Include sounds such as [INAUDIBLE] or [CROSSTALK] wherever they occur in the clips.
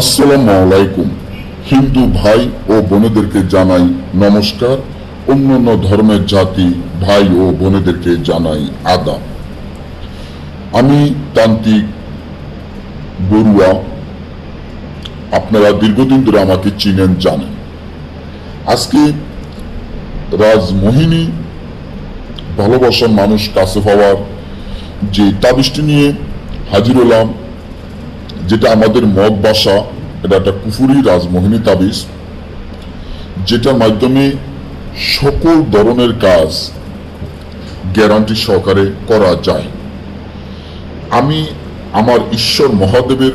আসসালামু আলাইকুম। হিন্দু ভাই ও বোনেদেরকে জানাই নমস্কার। অন্যান্য ধর্মের জাতি ভাই ও বোনেদেরকে জানাই আদাব। আমি তান্ত্রিক বড়ুয়া। আপনারা দীর্ঘদিন ধরে আমাকে চিনেন, জানেন। আজকে রাজমোহিনী ভালোবাসার মানুষ কাছে পাওয়ার যে তাবিজটি নিয়ে হাজির হলাম যেটা আমাদের মত বাসা এটা একটা কুফুরি রাজমোহিনী তাবিজ, যেটার মাধ্যমে সকল ধরনের কাজ গ্যারান্টি সহকারে করা যায়। আমি আমার ঈশ্বর মহাদেবের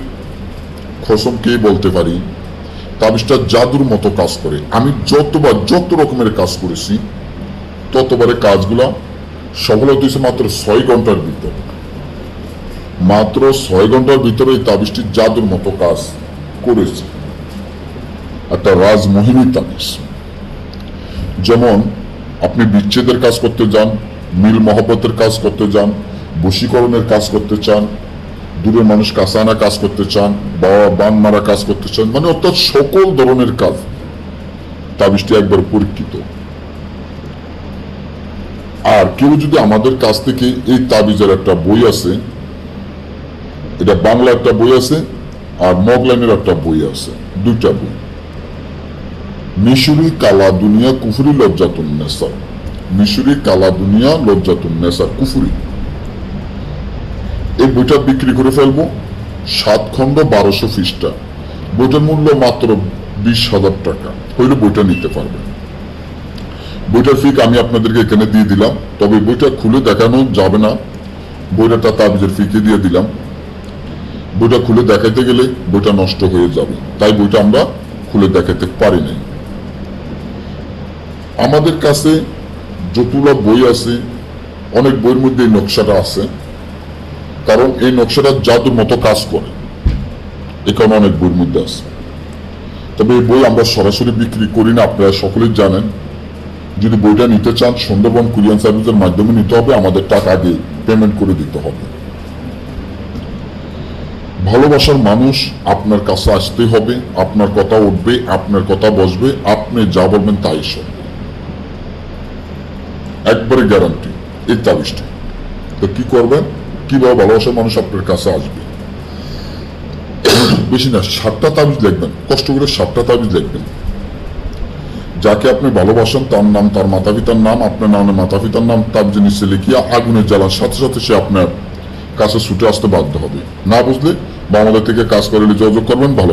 খসমকে বলতে পারি, তাবিজটা জাদুর মতো কাজ করে। আমি যতবার যত রকমের কাজ করেছি, ততবারে কাজগুলা সফলতা হয়েছে মাত্র ছয় ঘণ্টার ভিতরে। মাত্র ছয় ঘণ্টার ভিতরে এই তাবিজটি জাদুর মতো কাজ করেছে। একটা রাজমোহিনী তাবিজ। যেমন, আপনি বিচ্ছেদের কাজ করতে যান, মিল মহব্বতের কাজ করতে যান, বশীকরণের কাজ করতে চান দূরের মানুষ কাছে আনা কাজ করতে চান, বাবা বান মারা কাজ করতে চান মানে অর্থাৎ সকল ধরনের কাজ। তাবিজটি একবার পরীক্ষিত। আর কেউ যদি আমাদের কাছ থেকে এই তাবিজের একটা বই আছে এটা বাংলা একটা বই আছে, আর মগলাইনের একটা বই আছে, দুইটা বই। মিশরি কালা দুনিয়া, কুফুরি লজ্জাতুন নেসার মিশরি কালা দুনিয়া, লজ্জাতুন নেসার কুফুরি। এই বইটা বিক্রি করে ফেলব, সাত খণ্ড বারোশো খ্রিস্টা বইটার মূল্য মাত্র বিশ হাজার টাকা। হইলে বইটা নিতে পারবেন বইটার ফিক আমি আপনাদেরকে এখানে দিয়ে দিলাম, তবে বইটা খুলে দেখানো যাবে না। বইটা তাবিজের ফিকে দিয়ে দিলাম। বইটা খুলে দেখাইতে গেলে বইটা নষ্ট হয়ে যাবে। তাই বইটা আমরা খুলে দেখাতে পারি নাই। আমাদের কাছে যতগুলো বই আছে, অনেক বইয়ের মধ্যে নকশাটা আছে। কারণ এই নকশাটা জাদুর মতো কাজ করে। এখানে অনেক বইয়ের মধ্যে আছে। তবে এই বই আমরা সরাসরি বিক্রি করি না, আপনারা সকলেই জানেন। যদি বইটা নিতে চান, সুন্দরবন কুরিয়ান সার্ভিসের মাধ্যমে নিতে হবে, আমাদের টাকা দিয়ে পেমেন্ট করে দিতে হবে। ভালোবাসার মানুষ আপনার কাছে আসতে হবে, আপনার কথা উঠবে, আপনার কথা বসবে, আপনি যা বলবেন তাই শুনবে একবারে গ্যারান্টি এই তাবিজটি। তো কি করবেন? কীভাবে ভালোবাসার মানুষ আপনার কাছে আসবে? [COUGHS] বেশি না, সাতটা তাবিজ লিখবেন, কষ্ট করে সাতটা তাবিজ লিখবেন। যাকে আপনি ভালোবাসেন, তার নাম, তার মাতা পিতার নাম, আপনার নামের মাতা পিতার নাম, তাবিজে নিচে লিখিয়া আগুনের জ্বালার সাথে সাথে সে আপনার কাছে ছুটে আসতে বাধ্য হবে। না বুঝলে? বা আমাদের থেকে কাজ করে যোগাযোগ করবেন ভালো।